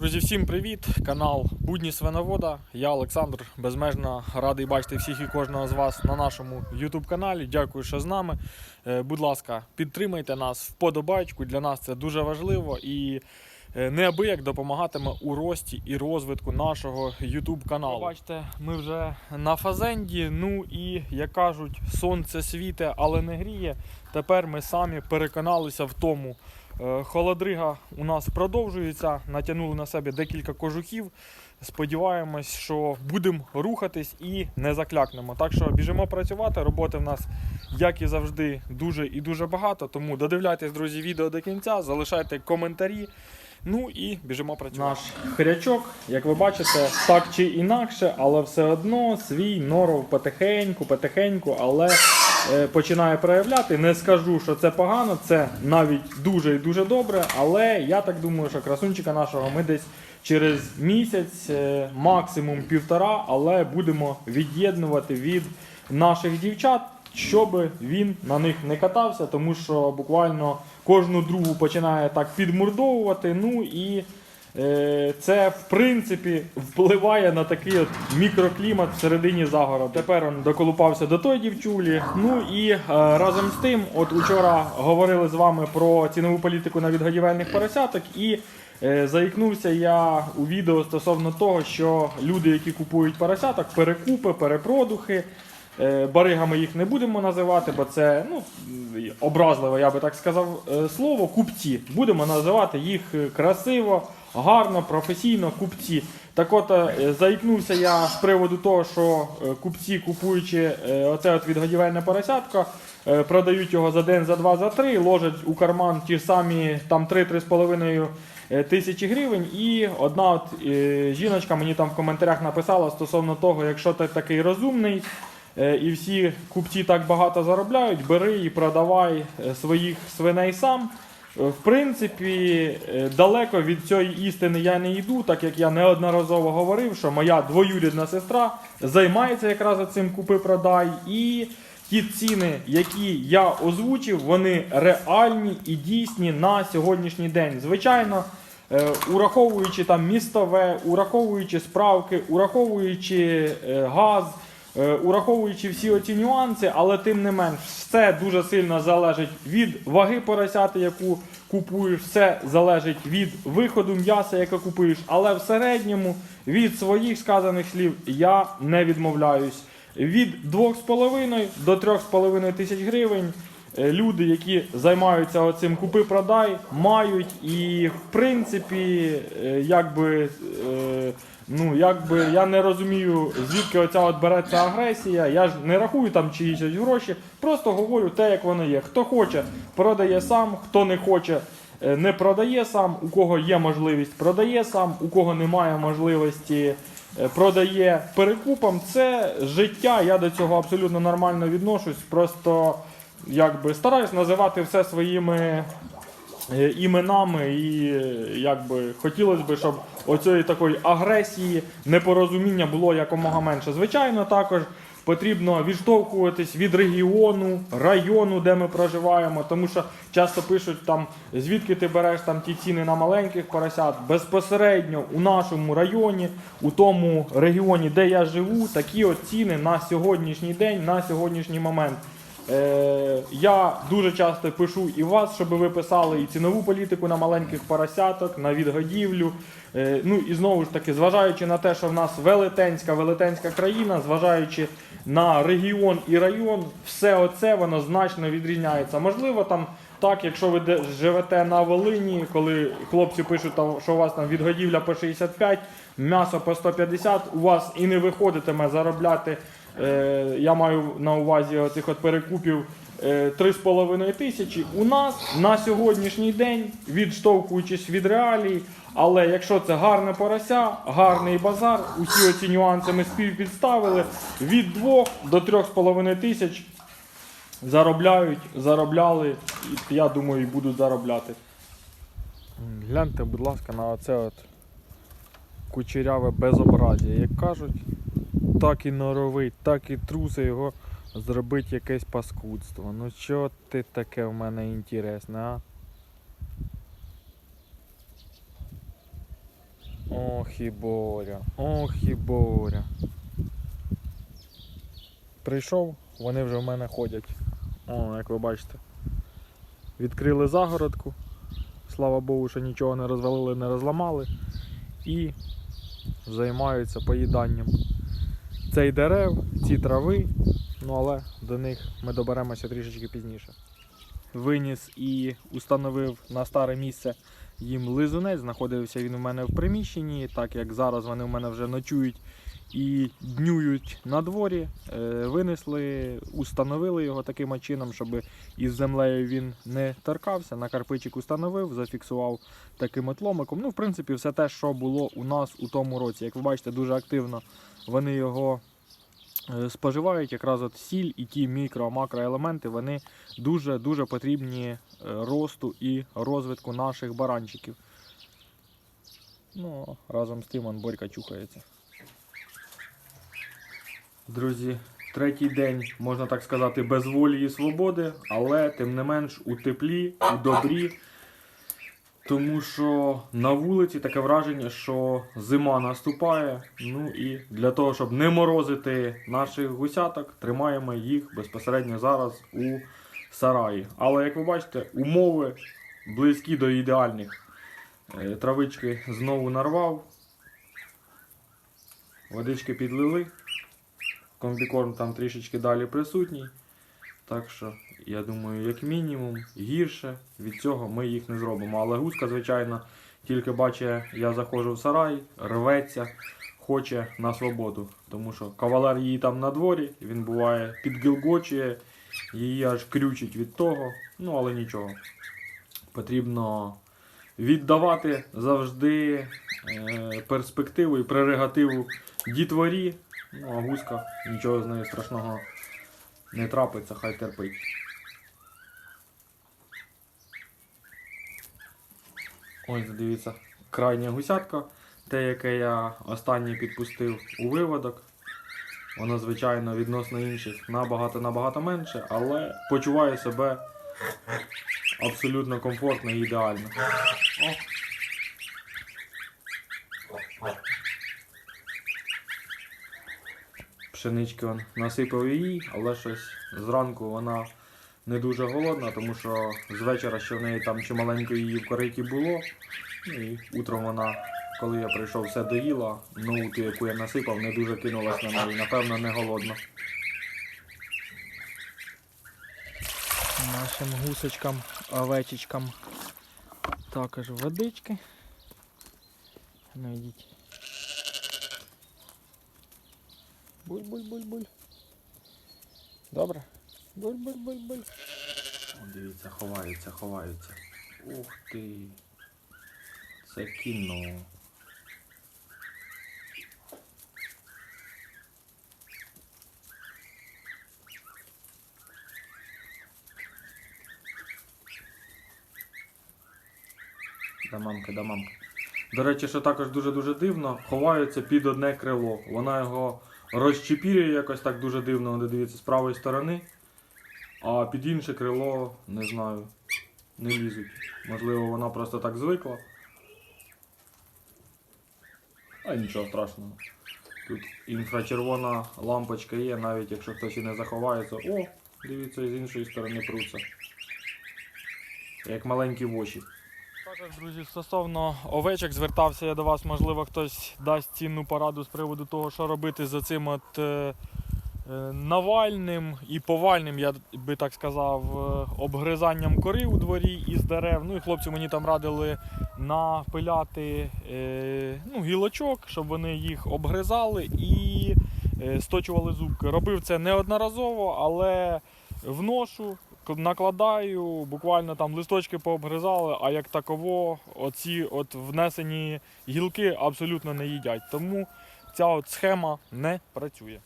Друзі, всім привіт! Канал Будні Свиновода. Я Олександр. Безмежно радий бачити всіх і кожного з вас на нашому YouTube каналі. Дякую, що з нами. Е, Будь ласка, підтримайте нас вподобайку. Для нас це дуже важливо і е, неабияк допомагатиме у рості і розвитку нашого YouTube каналу. Бачите, ми вже на фазенді. Ну і як кажуть, сонце світе, але не гріє. Тепер ми самі переконалися в тому. Е, Холодрига у нас продовжується. Натягнули на себе декілька кожухів. Сподіваємось, що будемо рухатись і не заклякнемо. Так що біжимо працювати. Роботи в нас, як і завжди, дуже і дуже багато. Тому додивляйтесь, друзі, відео до кінця, залишайте коментарі. Ну і біжимо працювати. Наш хрячок, як ви бачите, так чи інакше, але все одно свій норов потихеньку, потихеньку, але починає проявляти. Не скажу, що це погано, це навіть дуже і дуже добре. Але я так думаю, що красунчика нашого ми десь через місяць, е, максимум півтора, але будемо від'єднувати від наших дівчат. Щоб він на них не катався, тому що буквально кожну другу починає так підмурдовувати. Ну і е, це в принципі впливає на такий от мікроклімат всередині загороду. Тепер він доколупався до той дівчулі. Ну і е, разом з тим, от учора говорили з вами про цінову політику на відгодівельних поросяток і. Е, Заікнувся я у відео стосовно того, що люди, які купують поросяток, перекупи, перепродухи. Е, Баригами їх не будемо називати, бо це ну, образливе, я би так сказав, е, слово. Купці. Будемо називати їх е, красиво, гарно, професійно, купці. Так от е, заікнувся я з приводу того, що е, купці, купуючи е, оце от відгодівельне поросятко, продають його за день, за два, за три, ложать у карман ті ж самі там 3-3,5 е, тисячі гривень. І одна от жіночка мені там в коментарях написала стосовно того, якщо ти такий розумний. І всі купці так багато заробляють, бери і продавай своїх свиней сам. В принципі, е, далеко від цієї істини я не йду, так як я неодноразово говорив, що моя двоюрідна сестра займається якраз цим купи-продай. І ті ціни, які я озвучив, вони реальні і дійсні на сьогоднішній день. Звичайно, е, ураховуючи там містове, ураховуючи справки, ураховуючи е, газ. Е, Ураховуючи всі оці нюанси, але тим не менш, все дуже сильно залежить від ваги поросяти, яку купуєш, все залежить від виходу м'яса, яке купуєш. Але в середньому від своїх сказаних слів я не відмовляюсь. Від 2,5 до 3,5 тисяч гривень люди, які займаються оцим купи-продай, мають і в принципі, е, якби. е, Ну, якби я не розумію, звідки оця от береться агресія. Я ж не рахую там чиїсь гроші, просто говорю те, як воно є. Хто хоче, продає сам, хто не хоче, е, не продає сам, у кого є можливість, продає сам, у кого немає можливості, е, продає перекупом. Це життя. Я до цього абсолютно нормально відношусь. Просто якби стараюсь називати все своїми е, іменами, і якби хотілося б, щоб оцієї такої агресії, непорозуміння було якомога менше. Звичайно, також потрібно відштовхуватись від регіону, району, де ми проживаємо, тому що часто пишуть там, звідки ти береш там ті ціни на маленьких поросят. Безпосередньо у нашому районі, у тому регіоні, де я живу, такі от ціни на сьогоднішній день, на сьогоднішній момент. Е, я дуже часто пишу і вас, щоб ви писали і цінову політику на маленьких поросяток, на відгодівлю. Е, ну і знову ж таки, зважаючи на те, що в нас велетенська, велетенська країна, зважаючи на регіон і район, все оце воно значно відрізняється. Можливо, там так, якщо ви живете на Волині, коли хлопці пишуть, що у вас там відгодівля по 65, м'ясо по 150, у вас і не виходитиме заробляти. Е, я маю на увазі оцих от перекупів е, 3,5 тисячі. У нас на сьогоднішній день, відштовхуючись від реалій, але якщо це гарне порося, гарний базар, усі оці нюанси ми співпідставили, від 2 до 3,5 тисяч заробляють, заробляли, і я думаю, і будуть заробляти. Гляньте, будь ласка, на оце от кучеряве безобразія. Як кажуть, так і норовить, так і труси його зробити якесь паскудство. Ну що ти таке в мене інтересне, а? Ох і Боря, ох і Боря. Прийшов, вони вже в мене ходять. О, як ви бачите. Відкрили загородку. Слава Богу, що нічого не розвалили, не розламали. І займаються поїданням цей дерев, ці трави. Ну але до них ми доберемося трішечки пізніше. Виніс і установив на старе місце їм лизунець. Знаходився він у мене в приміщенні, так як зараз вони в мене вже ночують і днюють на дворі. Е, Винесли, установили його таким чином, щоб із землею він не торкався. На карпичик установив, зафіксував таким от ломиком. Ну, в принципі, все те, що було у нас у тому році. Як ви бачите, дуже активно вони його е, споживають. Якраз от сіль і ті мікро-макроелементи вони дуже-дуже потрібні е, росту і розвитку наших баранчиків. Ну, разом з тим Борька чухається. Друзі, третій день, можна так сказати, без волі і свободи, але тим не менш у теплі, у добрі. Тому що на вулиці таке враження, що зима наступає. Ну і для того, щоб не морозити наших гусяток, тримаємо їх безпосередньо зараз у сараї. Але як ви бачите, умови близькі до ідеальних. Е, Травички знову нарвав, водички підлили, комбікорм там трішечки далі присутній. Так що, я думаю, як мінімум, гірше від цього ми їх не зробимо. Але гуска, звичайно, тільки бачить, я заходжу в сарай, рветься, хоче на свободу. Тому що кавалер її там на дворі, він буває підгілгочує, її аж крючить від того. Ну, але нічого. Потрібно віддавати завжди е, перспективу і прерогативу дітворі. Ну, а гуска, нічого з нею страшного не трапиться, хай терпить. Ось, дивіться, крайня гусятка, те, яке я останнє підпустив у виводок. Воно, звичайно, відносно інших набагато-набагато менше, але почуває себе абсолютно комфортно і ідеально. О. Пшенички он насипав її, але щось зранку вона не дуже голодна, тому що з вечора ще в неї там чималенько її в кориті було. І утром вона, коли я прийшов, все доїла, нову ту, яку я насипав, не дуже кинулась на неї. Напевно, не голодна. Нашим гусочкам, овечечкам також водички. Ну йдіть. Буль-буль-буль-буль. Добре. Буль-буль-буль-буль. Дивіться, ховаються, ховаються. Ух ти. Це кіно. Да мамка, да мамка. До речі, що також дуже-дуже дивно, ховаються під одне крило. Вона його розчепірює якось так дуже дивно, де дивіться, з правої сторони. А під інше крило, не знаю, не лізуть. Можливо, вона просто так звикла. А нічого страшного. Тут інфрачервона лампочка є, навіть якщо хтось і не заховається. О, дивіться, з іншої сторони пруться. Як маленькі воші. Також, друзі, стосовно овечок звертався я до вас, можливо, хтось дасть цінну пораду з приводу того, що робити за цим от е, навальним і повальним, я би так сказав, е, обгризанням кори у дворі із дерев. Ну і хлопці мені там радили напиляти е, ну, гілочок, щоб вони їх обгризали і е, сточували зубки. Робив це неодноразово, але вношу, накладаю, буквально там листочки пообгризали, а як таково, оці от внесені гілки абсолютно не їдять. Тому ця от схема не працює.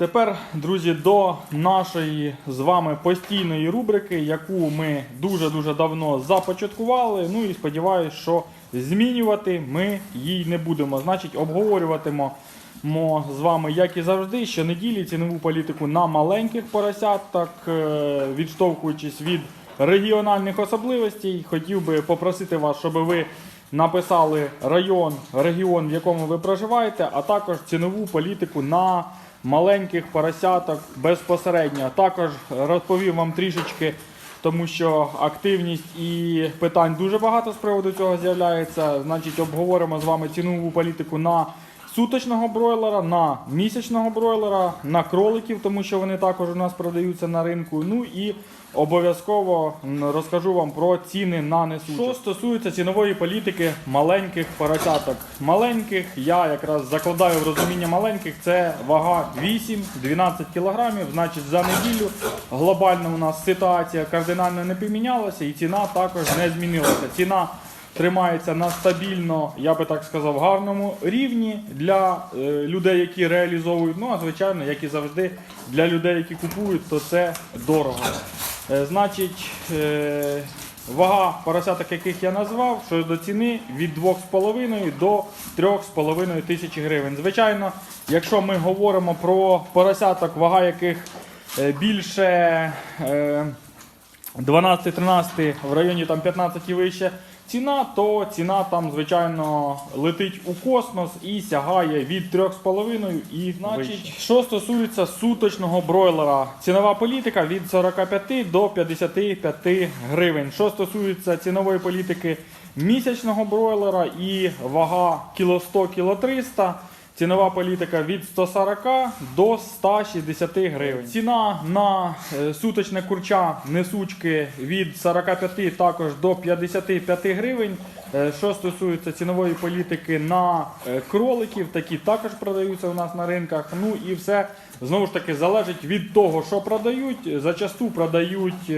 Тепер, друзі, до нашої з вами постійної рубрики, яку ми дуже-дуже давно започаткували. Ну і сподіваюся, що змінювати ми її не будемо. Значить, обговорюватимо мо з вами, як і завжди, щонеділі цінову політику на маленьких поросят, так е, відштовхуючись від регіональних особливостей, хотів би попросити вас, щоб ви написали район, регіон, в якому ви проживаєте, а також цінову політику на маленьких поросяток безпосередньо. Також розповім вам трішечки, тому що активність і питань дуже багато з приводу цього з'являється. Значить, обговоримо з вами цінову політику на суточного бройлера, на місячного бройлера, на кроликів, тому що вони також у нас продаються на ринку. Ну і обов'язково розкажу вам про ціни на несучок. Що стосується цінової політики маленьких поросяток. Маленьких я якраз закладаю в розуміння маленьких. Це вага 8-12 кілограмів. Значить, за неділю глобально у нас ситуація кардинально не помінялася і ціна також не змінилася. Ціна тримається на стабільно, я би так сказав, гарному рівні для е, людей, які реалізовують. Ну а звичайно, як і завжди, для людей, які купують, то це дорого. Е, значить, е, вага поросяток, яких я назвав, що до ціни від 2,5 до 3,5 тисячі гривень. Звичайно, якщо ми говоримо про поросяток, вага яких більше. Е, 12-13 в районі там 15 і вище ціна, то ціна там, звичайно, летить у космос і сягає від 3,5 і значить, що стосується суточного бройлера, цінова політика від 45 до 55 гривень. Що стосується цінової політики місячного бройлера і вага кіло 100 кіло 300 Цінова політика від 140 до 160 гривень. Ціна на е, суточне курча несучки від 45 також до 55 гривень. Е, Що стосується цінової політики на е, кроликів, такі також продаються у нас на ринках. Ну і все знову ж таки залежить від того, що продають. Зачасту продають.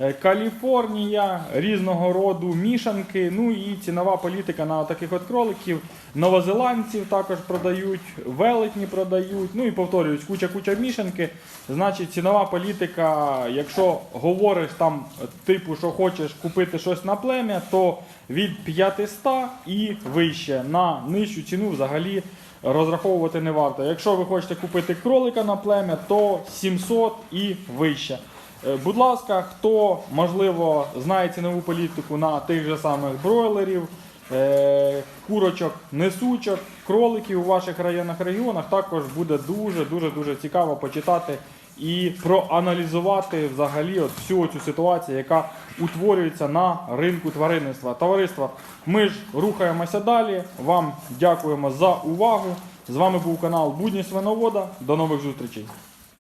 Е, Каліфорнія, різного роду мішанки. Ну і цінова політика на таких от кроликів. Новозеландців також продають, велетні продають. Ну і повторюють, куча-куча мішанки. Значить, цінова політика, якщо говориш там, типу, що хочеш купити щось на плем'я, то від 500 і вище на нижчу ціну взагалі. Розраховувати не варто. Якщо ви хочете купити кролика на плем'я, то 700 і вище. Е, Будь ласка, хто можливо знає цінову політику на тих же самих бройлерів, е, курочок, несучок, кроликів у ваших районах регіонах, також буде дуже дуже дуже цікаво почитати і проаналізувати взагалі от всю цю ситуацію, яка утворюється на ринку тваринництва. Товариство, ми ж рухаємося далі. Вам дякуємо за увагу. З вами був канал Будні Свиновода. До нових зустрічей.